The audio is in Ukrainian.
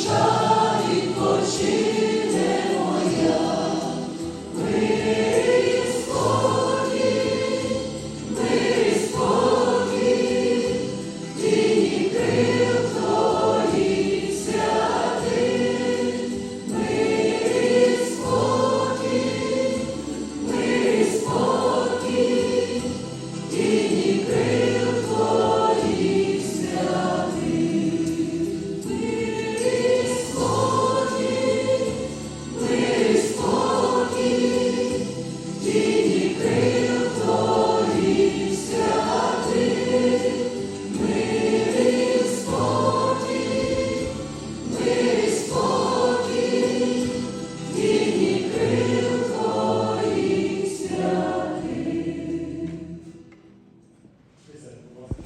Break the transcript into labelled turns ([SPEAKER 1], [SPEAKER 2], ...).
[SPEAKER 1] душа відпочине.